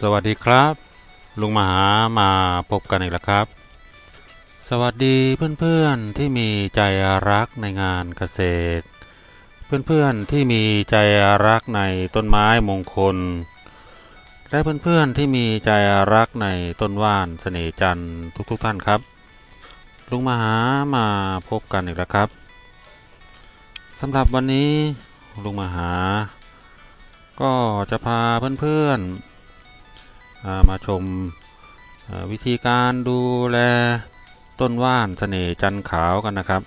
สวัสดีครับ ลุงมหามาพบกันอีกแล้วครับ สวัสดีเพื่อนๆที่มีใจรักในงานเกษตร เพื่อนๆที่มีใจรักในต้นไม้มงคล และเพื่อนๆที่มีใจรักในต้นว่านเสน่ห์จันทร์ทุกๆท่านครับ ลุงมหามาพบกันอีกแล้วครับสำหรับวันนี้ลุงมหา ก็จะพาเพื่อนๆอ่า มาชมวิธีการดูแลต้นว่านเสน่ห์จันขาวกันนะครับ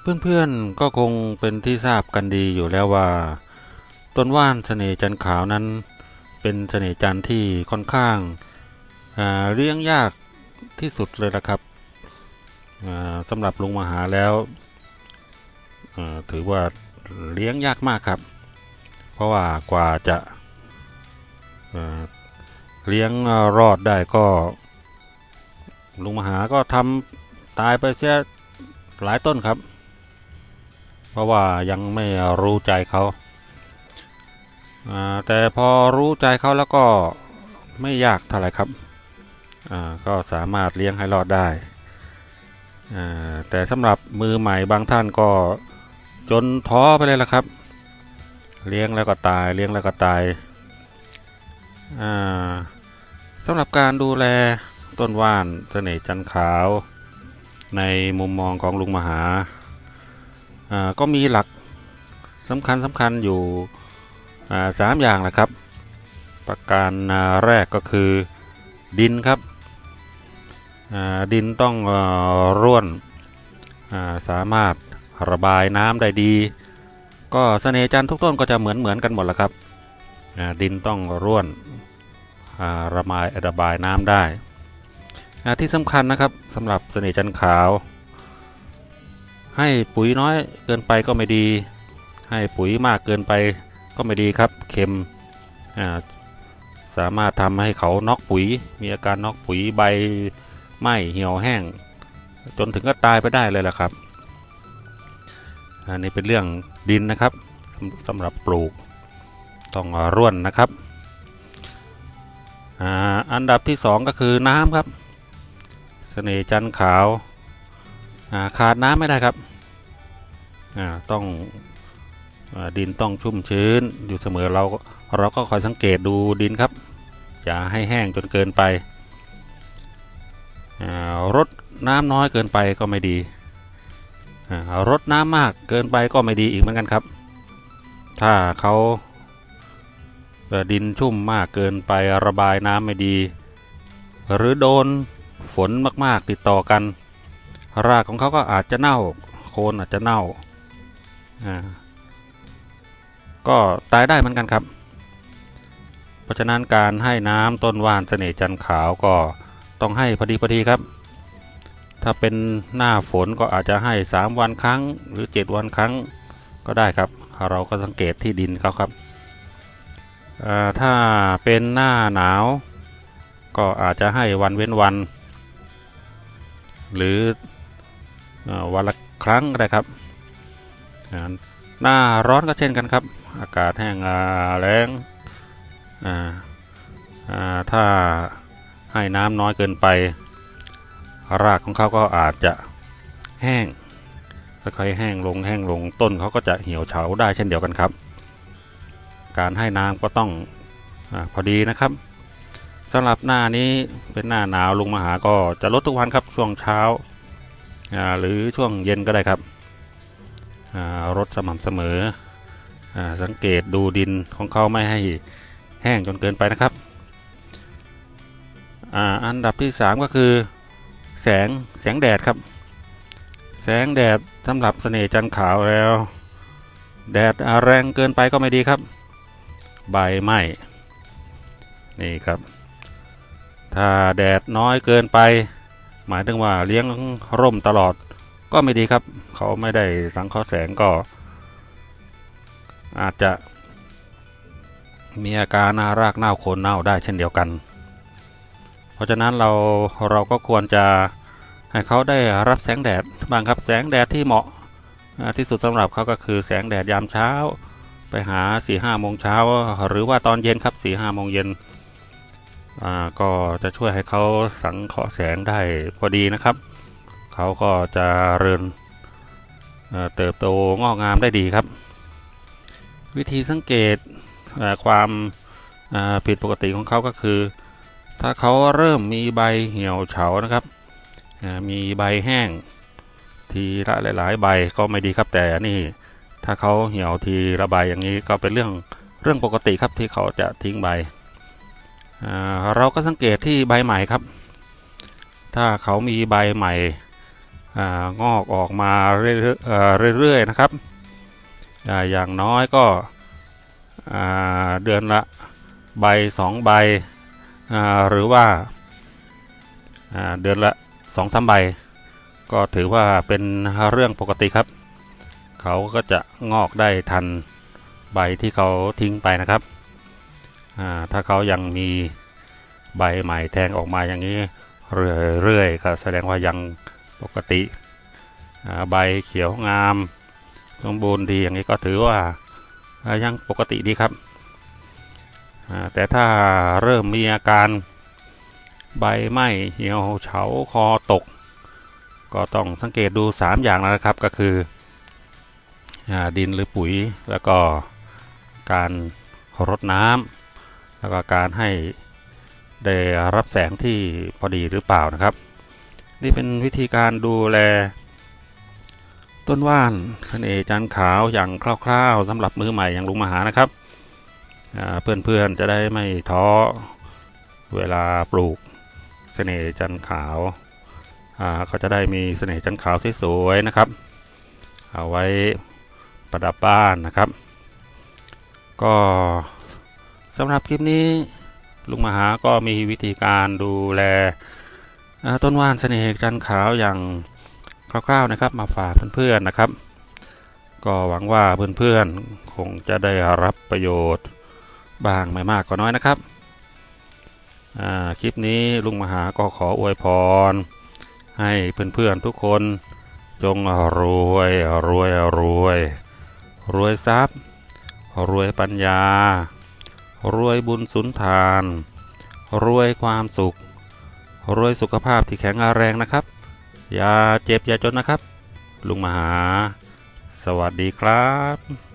เพื่อนๆก็คงเป็นที่ทราบกันดีอยู่แล้วว่า ต้นว่านเสน่ห์จันขาวนั้น เป็นเสน่ห์จันที่ค่อนข้างาเลี้ยงยากที่สุดเลยนะครับสำหรับลุงมหาแล้วถือว่าเลี้ยงยากมากครับ เพราะว่ากว่าจะเเลี้ยงรอดได้ก็ลุงมหาก็ทำตายไปเสียหลายต้นครับ เพราะว่ายังไม่รู้ใจเขาอ่าแต่พอรู้ใจเขาแล้วก็ไม่ยากเท่าไหร่ครับก็สามารถเลี้ยงให้รอดได้แต่สำหรับมือใหม่บางท่านก็จนท้อไปเลยละครับ เลี้ยงแล้วก็ตาย เลี้ยงแล้วก็ตายาสำหรับการดูแลต้นว่านเสน่ห์จันขาว ในมุมมองของลุงมหาาก็มีหลักสำคัญสำคัญอยู่สามอย่างแหละครับ ประการาแรกก็คือดินครับดินต้องอร่วนาสามารถระบายน้ำได้ดี ก็เสน่ห์จันทร์ทุกต้นก็จะเหมือนเหมือนกันหมดแหละครับดินต้องร่วนระบายระบายน้ำได้ที่สำคัญนะครับสำหรับเสน่ห์จันทร์ขาว ให้ปุ๋ยน้อยเกินไปก็ไม่ดี ให้ปุ๋ยมากเกินไปก็ไม่ดีครับเค็มสามารถทำให้เขานอกปุ๋ย มีอาการนอกปุ๋ยใบไหม้เหี่ยวแห้ง จนถึงก็ตายไปได้เลยแหละครับ อันนี้เป็นเรื่องดินนะครับสำหรับปลูกต้องร่วนนะครับอันดับที่สองก็คือน้ำครับเสน่จันขาวาขาดน้ำไม่ได้ครับต้องอดินต้องชุ่มชื้นอยู่เสมอเราเราก็คอยสังเกตดูดินครับ อย่าให้แห้งจนเกินไปรดน้ำน้อยเกินไปก็ไม่ดี รดน้ำมากเกินไปก็ไม่ดีอีกเหมือนกันครับ ถ้าเขาดินชุ่มมากเกินไประบายน้ำไม่ดี หรือโดนฝนมากๆติดต่อกัน รากของเขาก็อาจจะเน่าโคนอาจจะเน่าก็ตายได้เหมือนกันครับ เพราะฉะนั้นการให้น้ำต้นว่านเสน่ห์จันขาวก็ต้องให้พอดีพอดีครับ ถ้าเป็นหน้าฝนก็อาจจะให้ 3 วันครั้ง หรือ 7 วันครั้งก็ได้ครับ เราก็สังเกตที่ดินเขาครับ ถ้าเป็นหน้าหนาว ก็อาจจะให้วันเว้นวัน หรืออวันละครั้งก็ได้ครับ หน้าร้อนก็เช่นกันครับ อากาศแห้งแล้งถ้าให้น้ำน้อยเกินไป รากของเขาก็อาจจะแห้งค่อยๆแห้งลงแห้งลงต้นเขาก็จะเหี่ยวเฉาได้เช่นเดียวกันครับ การให้น้ำก็ต้องอพอดีนะครับสำหรับหน้านี้เป็นหน้าหนาวลุงมหาก็จะลดทุกวันครับช่วงเช้าหรือช่วงเย็นก็ได้ครับรดสม่ำเสมออสังเกตดูดินของเขาไม่ให้แห้งจนเกินไปนะครับออันดับที่ 3 ก็คือ แสงแสงแดดครับ แสงแดดสำหรับเสน่ห์จันทร์ขาวแล้ว แดดแรงเกินไปก็ไม่ดีครับ ใบไหม้นี่ครับ ถ้าแดดน้อยเกินไป หมายถึงว่าเลี้ยงร่มตลอดก็ไม่ดีครับ เขาไม่ได้สังเคราะห์แสงก็ อาจจะมีอาการหน้ารากเน่าโคนเน่าได้เช่นเดียวกัน ราะฉะนั้นเราเราก็ควรจะให้เขาได้รับแสงแดดบ้างครับแสงแดดที่เหมาะที่สุดสำหรับเขาก็คือแสงแดดยามเช้า ไปหา4ี่ห้าโมงเช้าหรือว่าตอนเย็นครับ4ี่ห้าโมงเย็นก็จะช่วยให้เขาสังเคราะห์แสงได้พอดีนะครับ เขาก็จะเริญเอ่อเติบโตงอกงามได้ดีครับ วิธีสังเกตความผิดปกติของเขาก็คือ ถ้าเขาเริ่มมีใบเหี่ยวเฉานะครับมีใบแห้ง ทีละหลาย ๆ ใบก็ไม่ดีครับแต่นี่ ถ้าเขาเหี่ยวทีละใบอย่างนี้ก็เป็นเรื่องเรื่องปกติครับที่เขาจะทิ้งใบเราก็สังเกตที่ใบใหม่ครับ ถ้าเขามีใบใหม่องอกออกมาเรื่อยๆนะครับ อย่างน้อยก็เดือนละใบสองใบ หรือว่าเดือนละสองสามใบ ก็ถือว่าเป็นเรื่องปกติครับ เขาก็จะงอกได้ทันใบที่เขาทิ้งไปนะครับ ถ้าเขายังมีใบใหม่แทงออกมาอย่างนี้เรื่อยๆก็แสดงว่ายังปกติใบเขียวงาม สมบูรณ์ดีอย่างนี้ก็ถือว่ายังปกติดีครับ แต่ถ้าเริ่มมีอาการใบไหม้เหี่ยวเฉาคอตก ก็ต้องสังเกตดู 3 อย่างนะครับก็คืออดินหรือปุ๋ย แล้วก็การรดน้ำแล้วก็การให้ได้รับแสงที่พอดีหรือเปล่านะครับ นี่เป็นวิธีการดูแล ต้นว่านเสน่ห์จันขาวอย่างคร่าวๆสำหรับมือใหม่อย่างลุงมหานะครับ เพื่อนๆจะได้ไม่ท้อเวลาปลูกเสน่ห์จันขาวเขาจะได้มีเสน่ห์จันขาวสวยๆนะครับ เอาไว้ประดับบ้านนะครับ ก็สำหรับคลิปนี้ลุงมหาก็มีวิธีการดูแลต้นว่านเสน่ห์จันขาวอย่างคร่าวๆนะครับ มาฝากเพื่อนๆนะครับ ก็หวังว่าเพื่อนๆคงจะได้รับประโยชน์ บ้างไม่มากก็น้อยนะครับคลิปนี้ลุงมหาก็ขออวยพร ให้เพื่อนๆทุกคนจงรวยรวยรวย รวยทรัพย์ รวยปัญญา รวยบุญสุนทาน รวยความสุข รวยสุขภาพที่แข็งแรงนะครับ อย่าเจ็บอย่าจนนะครับ ลุงมหา สวัสดีครับ